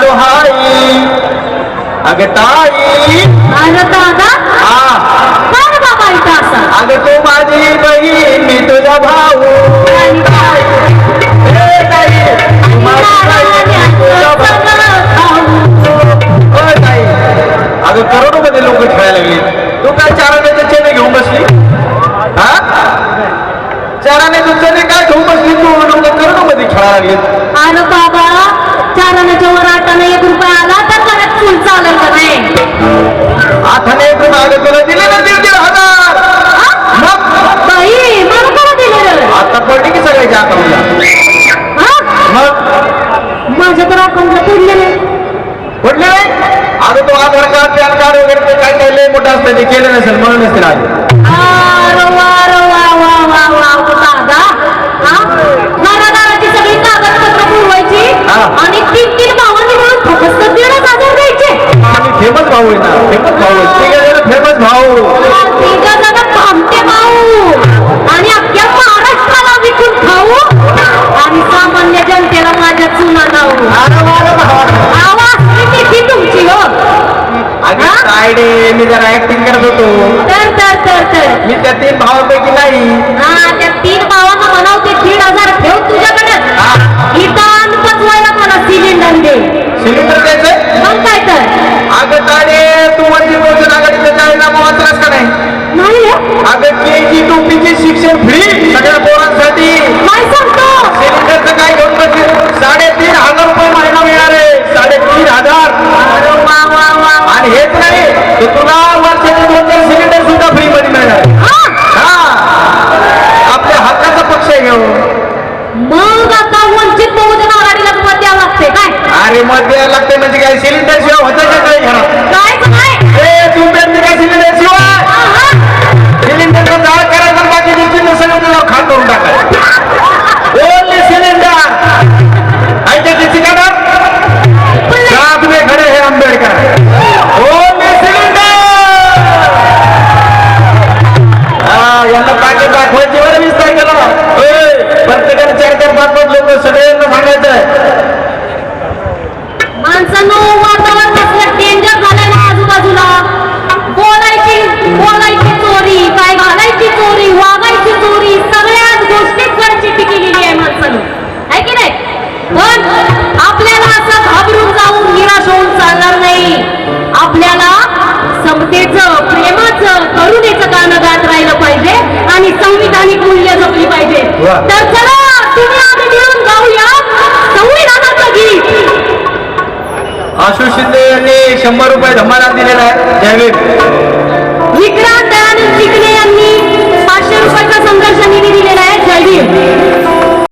लोहाई अगताई अग तू माझी बहीण मी तुझा भाऊ। अगं करोडो मध्ये लोक खेळायला लागली. तू काय चाराने चेने घेऊन बसली? चाराने चेने काय घेऊन बसली तू? लोक करोडो मध्ये खेळायला लागली. बाबा आठाने आलं तुला आता पडले की मग? माझ्या तर अकाउंटला पडले नाही. पडले आता तो आधार कार्ड पॅन कार्ड वगैरे काय काय लय मोठं असतं ते केलं नसेल म्हणून नसेल आधी. मी जरा ऍक्टिंग करत होतो. मी त्या तीन भावापैकी नाही. आता वंचित बहुजन आघाडीला तुम्हाला द्यावं लागते. काय? अरे मग द्यायला लागते म्हणजे काय? सिलेंडर शिवाय होतं का काय काय तर चला तुम्ही आम्ही मिळून गाऊया संविधानाचं गीत आशु शिंदे यांनी शंभर रुपये धमाला दिलेला आहे. जयवीर